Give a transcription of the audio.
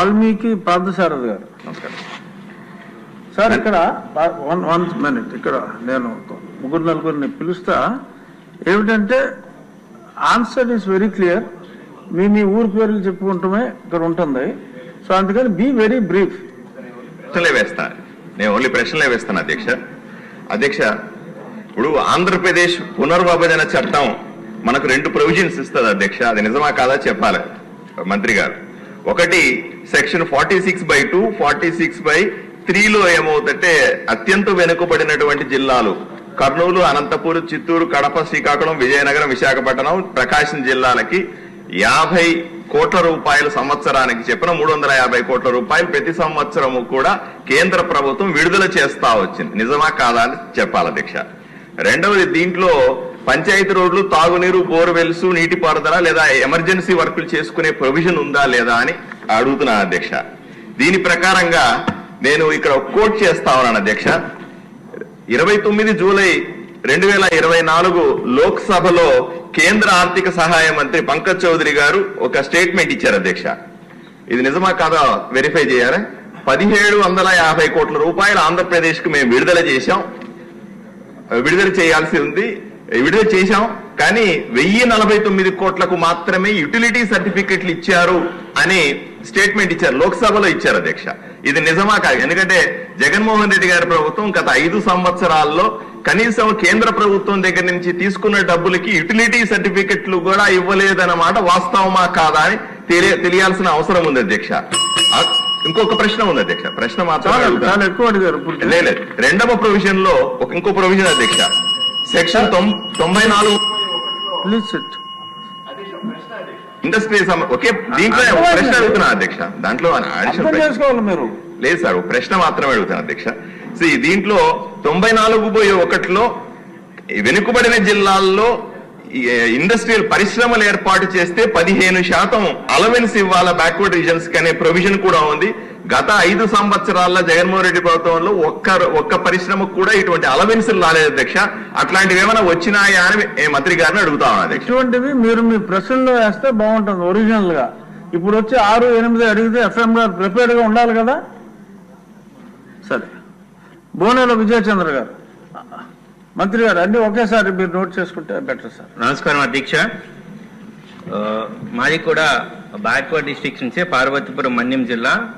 వాల్మీకి పార్థసారథి గారు. నమస్కారం. సార్ ఇక్కడ వన్ వన్ మినిట్ ఇక్కడ నేను ముగ్గురు నలుగురిని పిలుస్తా. ఏమిటంటే ఆన్సర్ ఈస్ వెరీ క్లియర్. మీ మీ ఊరి పేర్లు చెప్పుకుంటమే ఇక్కడ ఉంటుంది. సో అందుకని బీ వెరీ బ్రీఫ్. ప్రశ్నలే వేస్తా. నేను ఓన్లీ ప్రశ్నలే వేస్తాను అధ్యక్ష. అధ్యక్ష ఇప్పుడు ఆంధ్రప్రదేశ్ పునర్విభజన చట్టం మనకు రెండు ప్రొవిజన్స్ ఇస్తుంది అధ్యక్ష. అది నిజమా కాదా చెప్పాలి మంత్రి గారు. ఒకటి section forty six by two forty six by త్రీలో ఏమవుతుందంటే అత్యంత వెనుకబడినటువంటి జిల్లాలు కర్నూలు అనంతపూర్ చిత్తూరు కడప శ్రీకాకుళం విజయనగరం విశాఖపట్నం ప్రకాశం జిల్లాలకి యాభై కోట్ల రూపాయలు సంవత్సరానికి చెప్పిన మూడు వందల యాభై కోట్ల రూపాయలు ప్రతి సంవత్సరము కూడా కేంద్ర ప్రభుత్వం విడుదల చేస్తా వచ్చింది. నిజమా కాదా అని చెప్పాలి దీక్ష. రెండవది దీంట్లో పంచాయతీ రోడ్లు తాగునీరు బోర్వెల్స్ నీటిపారుదల లేదా ఎమర్జెన్సీ వర్కులు చేసుకునే ప్రొవిజన్ ఉందా లేదా అని అడుగుతున్నాను అధ్యక్ష. దీని ప్రకారంగా నేను ఇక్కడ కోట్ చేస్తా ఉన్నాను అధ్యక్ష. ఇరవై తొమ్మిది జూలై రెండు వేల ఇరవై నాలుగు లోక్సభలో కేంద్ర ఆర్థిక సహాయ మంత్రి పంకజ్ చౌదరి గారు ఒక స్టేట్మెంట్ ఇచ్చారు అధ్యక్ష. ఇది నిజమా కాదా వెరిఫై చేయాలి? పదిహేడు వందల యాభై కోట్ల రూపాయలు ఆంధ్రప్రదేశ్కు మేము విడుదల చేశాం. విడుదల చేయాల్సి ఉంది. విడుదల చేశాం. కానీ వెయ్యి నలభై తొమ్మిది కోట్లకు మాత్రమే యుటిలిటీ సర్టిఫికెట్లు ఇచ్చారు. అని స్టేట్మెంట్ ఇచ్చారు. లోక్సభలో ఇచ్చారు అధ్యక్ష. ఇది నిజమా కాదు. ఎందుకంటే జగన్మోహన్ రెడ్డి గారి ప్రభుత్వం గత ఐదు సంవత్సరాల్లో కనీసం కేంద్ర ప్రభుత్వం దగ్గర నుంచి తీసుకున్న డబ్బులకి యుటిలిటీ సర్టిఫికెట్లు కూడా ఇవ్వలేదన్నమాట. వాస్తవమా కాదా అని తెలియ తెలియాల్సిన అవసరం ఉంది అధ్యక్ష. ఇంకొక ప్రశ్న ఉంది అధ్యక్ష. ప్రశ్న మాత్రం లేదు. రెండవ ప్రొవిజన్లో ఒక ఇంకో ప్రొవిజన్ అధ్యక్ష. సెక్షన్ తొం- తొంభై నాలుగు. ఇండస్ట్రీ ఒకే దీంట్లో ప్రశ్న అడుగుతున్నా అధ్యక్ష. దాంట్లో. చేసుకోవాలి మీరు. లేదు సార్ ప్రశ్న మాత్రమే అడుగుతాను అధ్యక్ష. See, దీంట్లో తొంభై నాలుగు పోయి ఒకటిలో వెనుకబడిన జిల్లాల్లో ఇండస్ట్రియల్ పరిశ్రమలు ఏర్పాటు చేస్తే పదిహేను శాతం అలవెన్స్ ఇవ్వాల బ్యాక్వర్డ్ రీజన్స్ అనే ప్రొవిజన్ కూడా ఉంది. గత ఐదు సంవత్సరాల్లో జగన్మోహన్ రెడ్డి ప్రభుత్వంలో ఒక్క ఒక్క పరిశ్రమకు కూడా ఇటువంటి అలవెన్స్ రాలేదు అధ్యక్ష. అట్లాంటివి ఏమైనా వచ్చినాయా అని ఏ మంత్రి గారిని అడుగుతా ఉన్నాను ఇటువంటివి మీరు మీ ప్రశ్నలో వేస్తే బాగుంటుంది ఒరిజినల్గా ఇప్పుడు వచ్చి ఆరు ఎనిమిది అడిగితే ఎఫ్ఎం గారు ప్రిపేర్డ్గా ఉండాలి కదా? సరే. బోనేల విజయచంద్ర గారు. మంత్రి గారు అన్ని ఒకేసారి మీరు నోట్ చేసుకుంటే బెటర్ సార్ నమస్కారం అధ్యక్ష. మాది కూడా బ్యాక్వర్డ్ డిస్ట్రిక్ట్ నుంచే పార్వతీపురం మన్యం జిల్లా.